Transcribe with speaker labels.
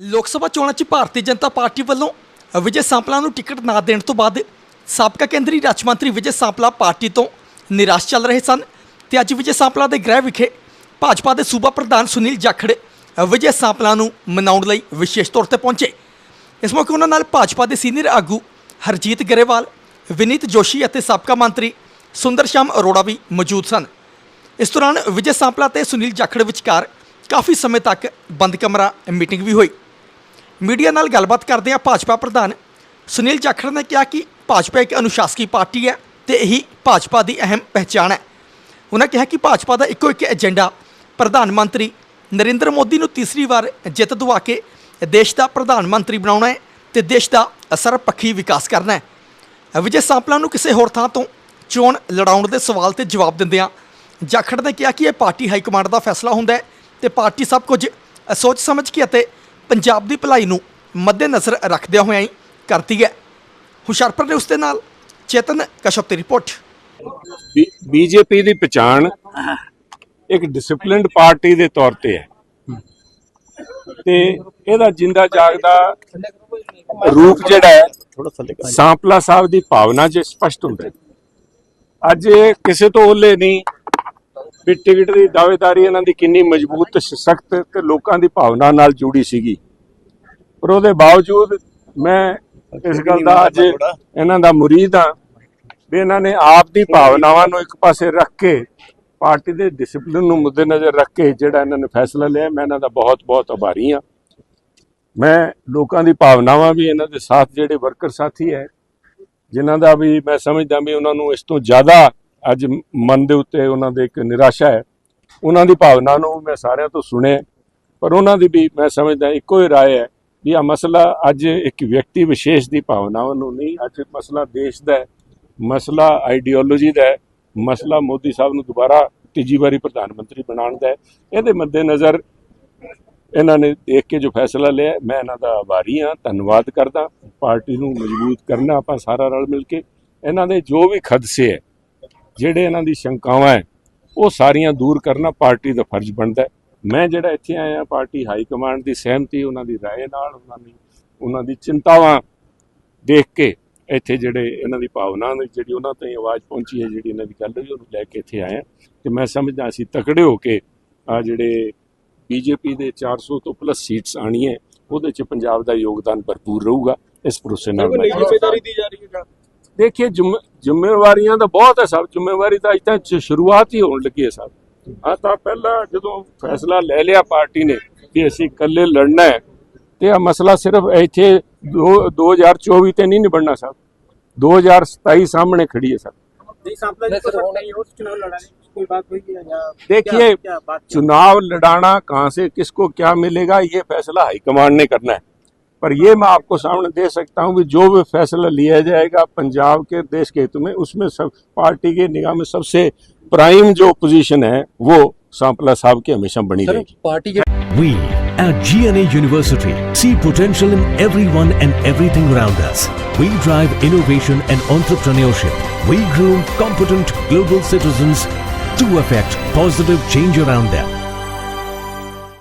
Speaker 1: ਲੋਕ ਸਭਾ ਚੋਣਾਂ 'ਚ ਭਾਰਤੀ ਜਨਤਾ ਪਾਰਟੀ ਵੱਲੋਂ ਵਿਜੇ ਸਾਂਪਲਾ ਨੂੰ ਟਿਕਟ ਨਾ ਦੇਣ ਤੋਂ ਬਾਅਦ ਸਾਬਕਾ ਕੇਂਦਰੀ ਰਾਜ ਮੰਤਰੀ ਵਿਜੇ ਸਾਂਪਲਾ ਪਾਰਟੀ ਤੋਂ ਨਿਰਾਸ਼ ਚੱਲ ਰਹੇ ਸਨ ਤੇ ਅੱਜ ਵਿਜੇ ਸਾਂਪਲਾ ਦੇ ਗ੍ਰਹਿ ਵਿਖੇ ਭਾਜਪਾ ਦੇ ਸੂਬਾ ਪ੍ਰਧਾਨ ਸੁਨੀਲ ਜਾਖੜ ਵਿਜੇ ਸਾਂਪਲਾ ਨੂੰ ਮਨਾਉਣ ਲਈ ਵਿਸ਼ੇਸ਼ ਤੌਰ ਤੇ ਪਹੁੰਚੇ। ਇਸ ਮੌਕੇ ਉਹਨਾਂ ਨਾਲ ਭਾਜਪਾ ਦੇ ਸੀਨੀਅਰ ਆਗੂ ਹਰਜੀਤ ਗਰੇਵਾਲ, ਵਿਨੀਤ ਜੋਸ਼ੀ ਅਤੇ ਸਾਬਕਾ ਮੰਤਰੀ ਸੁੰਦਰ ਸ਼ਾਮ ਅਰੋੜਾ ਵੀ ਮੌਜੂਦ ਸਨ। ਇਸ ਦੌਰਾਨ ਵਿਜੇ ਸਾਂਪਲਾ ਤੇ ਸੁਨੀਲ ਜਾਖੜ ਵਿਚਕਾਰ ਕਾਫੀ ਸਮੇਂ ਤੱਕ ਬੰਦ ਕਮਰਾ ਮੀਟਿੰਗ ਵੀ ਹੋਈ। ਮੀਡੀਆ ਨਾਲ ਗੱਲਬਾਤ ਕਰਦਿਆਂ ਭਾਜਪਾ ਪ੍ਰਧਾਨ ਸੁਨੀਲ ਜਾਖੜ ਨੇ ਕਿਹਾ ਕਿ ਭਾਜਪਾ ਇੱਕ ਅਨੁਸ਼ਾਸਕੀ ਪਾਰਟੀ ਹੈ ਤੇ ਇਹੀ ਭਾਜਪਾ ਦੀ ਅਹਿਮ ਪਹਿਚਾਣ ਹੈ। ਉਹਨਾਂ ਕਿਹਾ ਕਿ ਭਾਜਪਾ ਦਾ ਇੱਕੋ ਇੱਕ ਏਜੰਡਾ ਪ੍ਰਧਾਨ ਮੰਤਰੀ ਨਰਿੰਦਰ ਮੋਦੀ ਨੂੰ ਤੀਸਰੀ ਵਾਰ ਜਿੱਤ ਦਿਵਾ ਕੇ ਦੇਸ਼ ਦਾ ਪ੍ਰਧਾਨ ਮੰਤਰੀ ਬਣਾਉਣਾ ਹੈ ਤੇ ਦੇਸ਼ ਦਾ ਸਰਬਪੱਖੀ ਵਿਕਾਸ ਕਰਨਾ ਹੈ। ਵਿਜੇ ਸਾਂਪਲਾ ਨੂੰ ਕਿਸੇ ਹੋਰ ਥਾਂ ਤੋਂ ਚੋਣ ਲੜਾਉਣ ਦੇ ਸਵਾਲ ਤੇ ਜਵਾਬ ਦਿੰਦਿਆਂ ਜਾਖੜ ਨੇ ਕਿਹਾ ਕਿ ਇਹ ਪਾਰਟੀ ਹਾਈ ਕਮਾਂਡ ਦਾ ਫੈਸਲਾ ਹੁੰਦਾ ਹੈ ਤੇ ਪਾਰਟੀ ਸਭ ਕੁਝ ਸੋਚ ਸਮਝ ਕੇ ਅਤੇ ਪੰਜਾਬ ਦੀ ਭਲਾਈ ਨੂੰ ਮੱਦੇਨਜ਼ਰ ਰੱਖਦਿਆਂ ਹੋਇਆਂ ਹੀ ਕਰਦੀ ਹੈ ਹੁਸ਼ਿਆਰਪੁਰ ਨੇ ਉਸ ਦੇ ਨਾਲ ਚੇਤਨ ਕਸ਼ਪ ਦੀ ਰਿਪੋਰਟ।
Speaker 2: ਬੀਜੇਪੀ ਦੀ ਪਛਾਣ ਇੱਕ ਡਿਸਪਲਿਨਡ ਪਾਰਟੀ ਦੇ ਤੌਰ ਤੇ ਹੈ। ਤੇ ਇਹਦਾ ਜਿੰਦਾ ਜਾਗਦਾ ਰੂਪ ਜਿਹੜਾ ਹੈ, ਸਾਂਪਲਾ ਸਾਹਿਬ ਦੀ ਭਾਵਨਾ 'ਚ ਸਪਸ਼ਟ ਹੁੰਦਾ। ਹੈ ਅੱਜ ਕਿਸੇ ਤੋਂ ਓਲੇ ਨਹੀਂ ਵੀ ਟਿਕਟ ਦੀ ਦਾਅਵੇਦਾਰੀ ਇਹਨਾਂ ਦੀ ਕਿੰਨੀ ਮਜ਼ਬੂਤ ਤੇ ਸਖਤ ਤੇ ਲੋਕਾਂ ਦੀ ਭਾਵਨਾ ਨਾਲ ਜੁੜੀ ਸੀਗੀ। ਪਰ ਉਹਦੇ ਬਾਵਜੂਦ ਮੈਂ ਇਸ ਗੱਲ ਦਾ ਅੱਜ ਇਹਨਾਂ ਦਾ ਮੁਰੀਦ ਹਾਂ ਵੀ ਇਹਨਾਂ ਨੇ ਆਪ ਦੀ ਭਾਵਨਾਵਾਂ ਨੂੰ ਇੱਕ ਪਾਸੇ ਰੱਖ ਕੇ ਪਾਰਟੀ ਦੇ ਡਿਸਪਲਿਨ ਨੂੰ ਮੁੱਦੇ ਨਜ਼ਰ ਰੱਖ ਕੇ ਜਿਹੜਾ ਇਹਨਾਂ ਨੇ ਫੈਸਲਾ ਲਿਆ ਮੈਂ ਇਹਨਾਂ ਦਾ ਬਹੁਤ ਬਹੁਤ ਆਭਾਰੀ ਹਾਂ। ਮੈਂ ਲੋਕਾਂ ਦੀ ਭਾਵਨਾਵਾਂ ਵੀ ਇਹਨਾਂ ਦੇ ਸਾਥ ਜਿਹੜੇ ਵਰਕਰ ਸਾਥੀ ਹੈ ਜਿਨ੍ਹਾਂ ਦਾ ਵੀ ਮੈਂ ਸਮਝਦਾ ਵੀ ਉਹਨਾਂ ਨੂੰ ਇਸ ਤੋਂ ਜ਼ਿਆਦਾ ਅੱਜ ਮਨ ਦੇ ਉੱਤੇ ਉਹਨਾਂ ਦੇ ਇੱਕ ਨਿਰਾਸ਼ਾ ਹੈ। ਉਹਨਾਂ ਦੀ ਭਾਵਨਾ ਨੂੰ ਮੈਂ ਸਾਰਿਆਂ ਤੋਂ ਸੁਣਿਆ ਪਰ ਉਹਨਾਂ ਦੀ ਵੀ ਮੈਂ ਸਮਝਦਾ ਇੱਕੋ ਹੀ ਰਾਏ ਹੈ ਵੀ ਆ ਮਸਲਾ ਅੱਜ ਇੱਕ ਵਿਅਕਤੀ ਵਿਸ਼ੇਸ਼ ਦੀ ਭਾਵਨਾਵਾਂ ਨੂੰ ਨਹੀਂ, ਅੱਜ ਮਸਲਾ ਦੇਸ਼ ਦਾ ਹੈ, ਮਸਲਾ ਆਈਡੀਓਲੋਜੀ ਦਾ ਹੈ, ਮਸਲਾ ਮੋਦੀ ਸਾਹਿਬ ਨੂੰ ਦੁਬਾਰਾ ਤੀਜੀ ਵਾਰੀ ਪ੍ਰਧਾਨ ਮੰਤਰੀ ਬਣਾਉਣ ਦਾ ਹੈ। ਇਹਦੇ ਮੱਦੇਨਜ਼ਰ ਇਹਨਾਂ ਨੇ ਦੇਖ ਕੇ ਜੋ ਫੈਸਲਾ ਲਿਆ ਮੈਂ ਇਹਨਾਂ ਦਾ ਆਭਾਰੀ ਹਾਂ, ਧੰਨਵਾਦ ਕਰਦਾ, ਪਾਰਟੀ ਨੂੰ ਮਜ਼ਬੂਤ ਕਰਨਾ ਆਪਾਂ ਸਾਰਾ ਰਲ ਮਿਲ ਕੇ, ਇਹਨਾਂ ਦੇ ਜੋ ਵੀ ਖਦਸੇ ਹੈ ਜਿਹੜੇ ਇਹਨਾਂ ਦੀ ਸ਼ੰਕਾਵਾਂ ਹੈ ਉਹ ਸਾਰੀਆਂ ਦੂਰ ਕਰਨਾ ਪਾਰਟੀ ਦਾ ਫਰਜ਼ ਬਣਦਾ ਹੈ। ਮੈਂ ਜਿਹੜਾ ਇੱਥੇ ਆਇਆ ਪਾਰਟੀ ਹਾਈ ਕਮਾਂਡ ਦੀ ਸਹਿਮਤੀ ਉਹਨਾਂ ਦੀ رائے ਨਾਲ ਉਹਨਾਂ ਦੀ ਉਹਨਾਂ ਦੀ ਚਿੰਤਾਵਾਂ ਦੇਖ ਕੇ ਇੱਥੇ ਜਿਹੜੇ ਇਹਨਾਂ ਦੀ ਭਾਵਨਾ ਦੀ ਜਿਹੜੀ ਉਹਨਾਂ ਤੋਂ ਆਵਾਜ਼ ਪਹੁੰਚੀ ਹੈ ਜਿਹੜੀ ਇਹਨਾਂ ਦੀ ਗੱਲ ਹੋਈ ਉਹਨੂੰ ਲੈ ਕੇ ਇੱਥੇ ਆਇਆ। ਤੇ ਮੈਂ ਸਮਝਦਾ ਅਸੀਂ ਤਕੜੇ ਹੋ ਕੇ ਆ ਜਿਹੜੇ ਬੀਜੇਪੀ ਦੇ 400 ਤੋਂ ਪਲੱਸ ਸੀਟਸ ਆਣੀਆਂ ਉਹਦੇ ਚ ਪੰਜਾਬ ਦਾ ਯੋਗਦਾਨ ਭਰਪੂਰ ਰਹੂਗਾ। ਇਸ ਭਰੋਸੇ ਨਾਲ ਮੈਂ
Speaker 3: ਜ਼ਿੰਮੇਵਾਰੀ
Speaker 2: ਦੇਖਿਏ ਜ਼ਿੰਮੇਵਾਰੀਆਂ ਤਾਂ ਬਹੁਤ ਹੈ ਸਭ ਜ਼ਿੰਮੇਵਾਰੀ ਤਾਂ ਅਜੇ ਤਾਂ ਚ- ਸ਼ੁਰੂਆਤ ਹੀ ਹੋਣ ਲੱਗੀ ਹੈ ਸਭ ਆ ਤਾਂ ਪਹਿਲਾਂ ਜਦੋਂ ਫੈਸਲਾ ਲੈ ਲਿਆ ਪਾਰਟੀ ਨੇ ਕਿ ਅਸੀਂ ਇਕੱਲੇ ਲੜਨਾ ਹੈ ਤੇ ਆ ਮਸਲਾ ਸਿਰਫ ਇੱਥੇ ਦੋ- 2024 ਤੇ ਨਹੀਂ ਨਿਬੜਨਾ ਸਭ 2027 ਸਾਹਮਣੇ ਖੜੀ ਹੈ ਸਭ
Speaker 3: नहीं सांपला जी को सकते हैं और चुनाव लड़ाने की कोई बात हुई है या
Speaker 2: देखिए
Speaker 3: क्या, क्या बात
Speaker 2: चुनाव लड़ाना कहाँ से किसको क्या मिलेगा ये फैसला हाईकमांड ने करना है पर ये मैं आपको सामने दे सकता हूँ कि जो भी फैसला लिया जाएगा पंजाब के देश के हित में उसमें सब पार्टी के निगाह में सबसे प्राइम जो पोजीशन है वो सांपला साहब की हमेशा बनी रहेगी
Speaker 3: पार्टी के
Speaker 4: We at GNA University see potential in everyone and everything around us. We drive innovation and entrepreneurship. We groom competent global citizens to affect positive change around them.